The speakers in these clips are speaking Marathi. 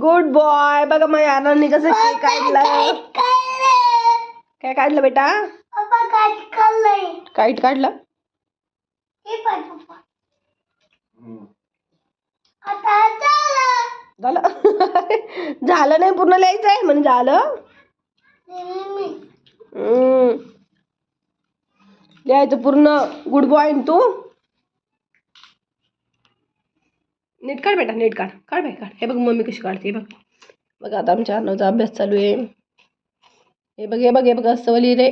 गुड बॉय बघा माझ्या आनंदने कसं केक काढलं. काय काढलं? बेटा? काईट काढलं? झालं. झालं. नाही पूर्ण लिहायचं आहे म्हणजे झालं. हम्म. लिहायचं पूर्ण. गुड बॉय तू. नीट काढ बेटा नीट काढ. काढ बाई काढ. हे बघ मम्मी कशी काढते बघ. बघ आता आमच्या अर्णवचा अभ्यास चालू आहे. हे बघ हे बघ हे बघ असं वली रे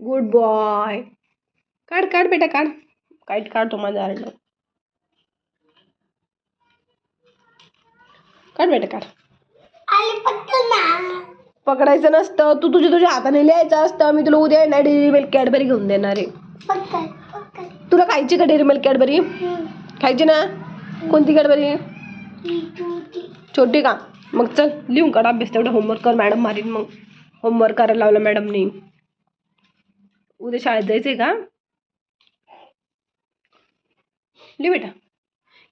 गुड बॉय काढ काढ बेटा काढ. काढ काढतो माझा अर्णव काढ बेटा काढ. पकडायचं नसतं. तू तुझ्या तुझ्या हाताने लिहायचं असतं. मी तुला उद्या येणार डेअरी मिल्क कॅडबरी घेऊन देणार आहे. तुला खायची का डेअरी मिल्क कॅडबरी खायची ना? कोणती कॅडबरी? छोटी. का? मग चल लिहून काढ अभ्यास तेवढा होमवर्क कर मॅडम मारीन मग. होमवर्क करायला लावलं मॅडमनी उद्या शाळेत जायचंय का? लिह बेटा.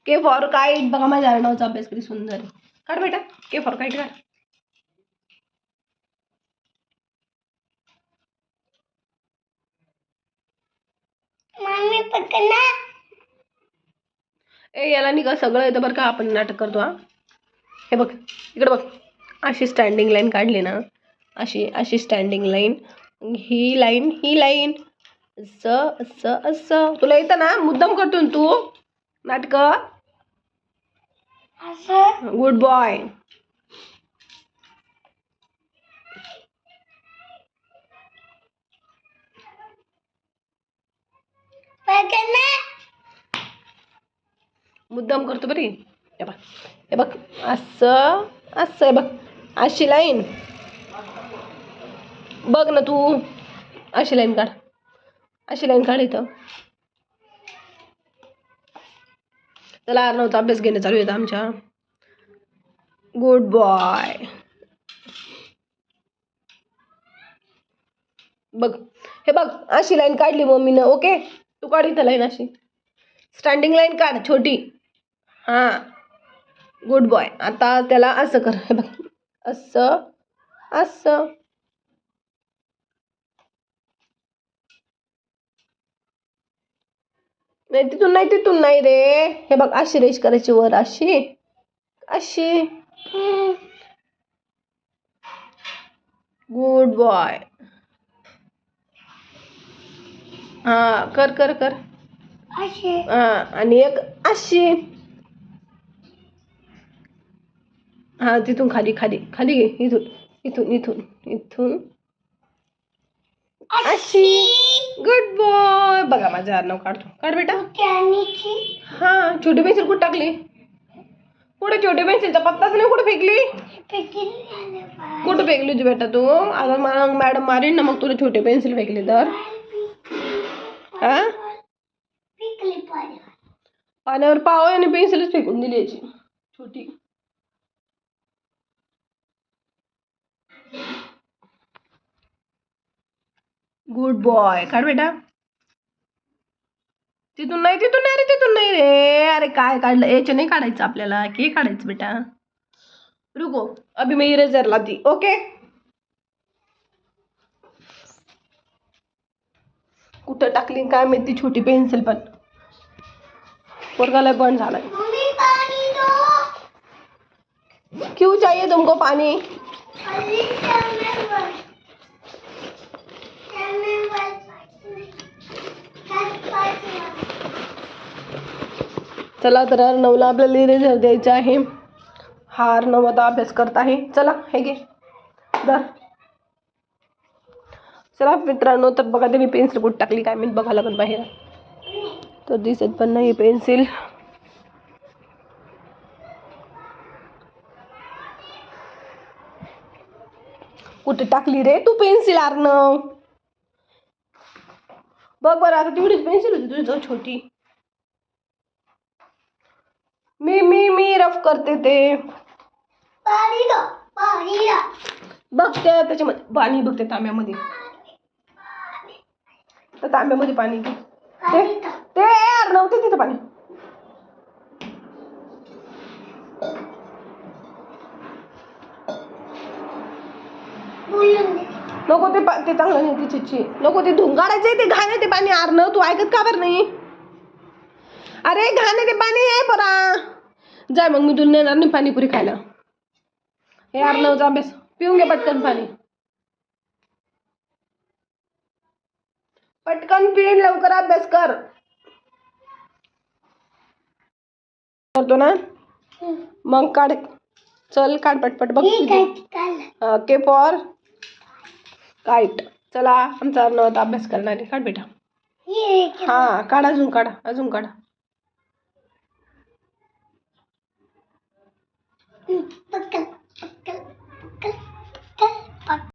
के फॉर काईट बघा माझ्या अर्णवचा अभ्यास किती सुंदर काढ बेटा. के फॉर काईट काढ. ए याला का सगळं येतं बरं का आपण नाटक करतो हा. हे बघ इकडे बघ. अशी स्टँडिंग लाईन काढली ना. अशी अशी स्टँडिंग लाईन ही लाईन ही लाईन असं असं असं तुला येतं ना? मुद्दाम करतो तू? नाटक? गुड बॉय मुद्दाम करतो बरी. हे बघ हे बघ असं असं आहे बघ अशी लाईन बघ ना तू अशी लाईन काढ. अशी लाईन काढ इथं. चला नव्हता अभ्यास घेणं चालू येतं आमच्या. गुड बॉय बघ हे बघ अशी लाईन काढली मम्मीनं ओके तू काढ इथं लाईन अशी. स्टँडिंग लाईन काढ छोटी. हां. गुड बॉय आता त्याला असं कर. हे बघ. असं असं. नाही तिथून नाही तिथून नाही रे. हे बघ अशी रेश करायची वर अशी. अशी. गुड बॉय हा कर कर कर. हा आणि एक अशी. हां तिथून खाली खाली खाली घे इथून इथून इथून इथून. अशी. गुड बॉय बघा माझं अर्णव काढतो. काढ बेटा. हां छोटी पेन्सिल कुठं टाकली? कुठे छोटी पेन्सिलचा पत्ताच नाही कुठे फेकली? कुठं फेकली होती बेटा तू? अगं मला मॅडम मारीन ना मग तुला छोटी पेन्सिल फेकली तर. हा? पाण्यावर पाव आणि पेन्सिलच फेकून दिली याची. छोटी. गुड बॉय काढ बेटा। तिथून नाही तिथून नाही रे तिथून नाही रे. अरे काय काढलं याचे नाही काढायचं आपल्याला. के काढायचं बेटा. रुको. अभी मी इरेजर लाती ओके कुठं टाकली काय माहिती छोटी पेन्सिल पण. पोरगाला बंद झालाय. क्यों चाहिए तुमको पानी? चला तर अर्णवला आपल्याला इरेजर द्यायचं आहे. हा अर्णव आता अभ्यास करत आहे. चला, हे घे. धर. चला मित्रांनो, तर बघा पेन्सिल कुठं टाकली, काय मी बघा लागत बाहेर. तर दिसत पण नाही पेन्सिल. कुठे टाकली रे तू पेन्सिल अर्णव बघ बरं, आता तेवढीच पेन्सिल होती, तुझी छोटी. मी मी मी रफ करते ते. बघ त्या त्याच्यामध्ये पाणी बघते तांब्यामध्ये. तर तांब्यामध्ये पाणी घे. ते ते अर्णव ते तिथं पाणी. नको ते पा- ते चांगलं नाही ती चिच्ची नको ते काढायचंय ते घाण ते पाणी. आरणं तू ऐकत का बरं नाही? अरे घाण ते पाणी आहे परा. जाय मग मी तुला नेणार नाही पाणीपुरी खायला. हे अर्णवचा अभ्यास पिऊन घे पटकन पाणी. पटकन पिन लवकर अभ्यास कर. करतो ना? मग काढ. चल काढ पटपट. बघ के फॉर काईट चला आमचा अर्णव आता अभ्यास करणार आहे. काढ बेटा. हा काढ अजून काढ. अजून काढ. 不跟，不跟，不跟，不跟。